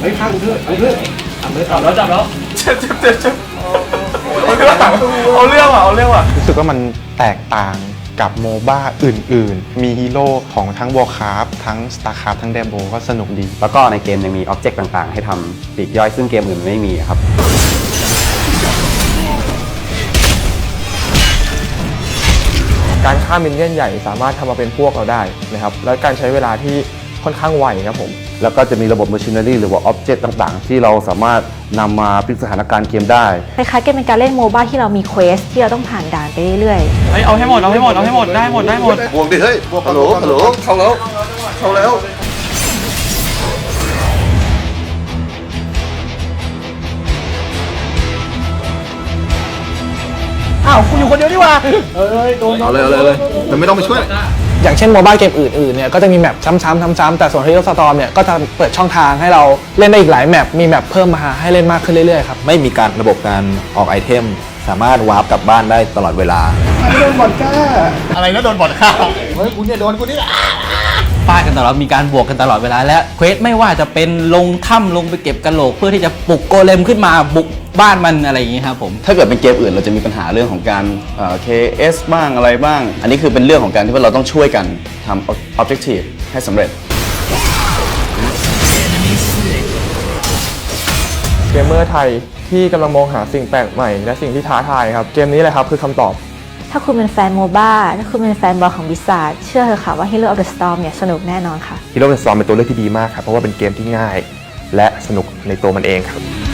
เฮ้ยข้างเถอะเอาเถอะเอาเลยเอาแล้วจับแล้วเจ็บเจ็บเจ็บเจ็บเอาเรื่องว่ะเอาเรื่องว่ะเอาเรื่องว่ะรู้สึกว่ามันแตกต่างกับโมบ้าอื่น ๆ มีฮีโร่ของทั้ง Warcraft ทั้ง StarCraft ทั้ง Diablo ก็สนุกดี แล้วก็ในเกมยังมีอ็อบเจกต์ต่าง ๆ ให้ทำปลีกย่อยซึ่งเกมอื่นไม่มีครับการฆ่ามินเนี่ยนใหญ่สามารถทำมาเป็นพวกเราได้นะครับ แล้วการใช้เวลาที่ ค่อนข้างไวครับผม แล้วก็จะมีระบบ machinery หรือว่า object ต่างๆ ที่เราสามารถนำมาพลิกสถานการณ์เกมได้ คล้ายๆเกมเป็นการเล่นโมบ้าที่เรามีเควสที่เราต้องผ่านด่านไปเรื่อยๆเฮ้ยเอาให้หมดเอาให้หมดเอาให้หมดได้หมดได้หมด บวกดิเฮ้ยบวกฮัลโหลฮัลโหลเข้าแล้วเข้าแล้วอ้าวคุณอยู่คนเดียวนี่หว่า เอาเลยเอาเลยเอาเลยมันไม่ต้องไปช่วย อย่างเช่นโมบ้าเกมอื่นๆเนี่ยก็จะมีแมปซ้ำๆซ้ำๆแต่ส่วน Hero Storm เนี่ยก็จะเปิดช่องทางให้เราเล่นได้อีกหลายแมปมีแมปเพิ่มมาให้เล่นมากขึ้นเรื่อยๆครับไม่มีการระบบการออกไอเทม สามารถวาร์ปกลับบ้านได้ตลอดเวลาอะไรนะโดนบอดข้าวเฮ้ยกูเนี่ยโดนกูนี่ ฟาดกันตลอดมีการบวกกันตลอดเวลาและเควสไม่ว่าจะเป็นลงถ้ำลงไปเก็บกระโหลก เพื่อที่จะปลุกโกเลมขึ้นมาบุกบ้านมันอะไรอย่างงี้ครับผมถ้าเกิดเป็นเกมอื่นเราจะมีปัญหาเรื่องของการเอ่อ KS บ้างอะไรบ้าง อันนี้คือเป็นเรื่องของการที่ว่าเราต้องช่วยกันทำ objective ให้สำเร็จ เกมเมอร์ไทยที่กำลังมองหาสิ่งแปลกใหม่ และสิ่งที่ท้าทายครับ เกมนี้แหละครับคือคำตอบ ถ้าคุณเป็นแฟนโมบ้าถ้าคุณเป็นแฟนบอลของบิซาเชื่อเถอะค่ะว่า Hero of the Storm เนี่ยสนุกแน่นอนค่ะ Hero of the Storm เป็นตัวเลือกที่ดีมากครับเพราะว่าเป็นเกมที่ง่าย และสนุกในตัวมันเองครับ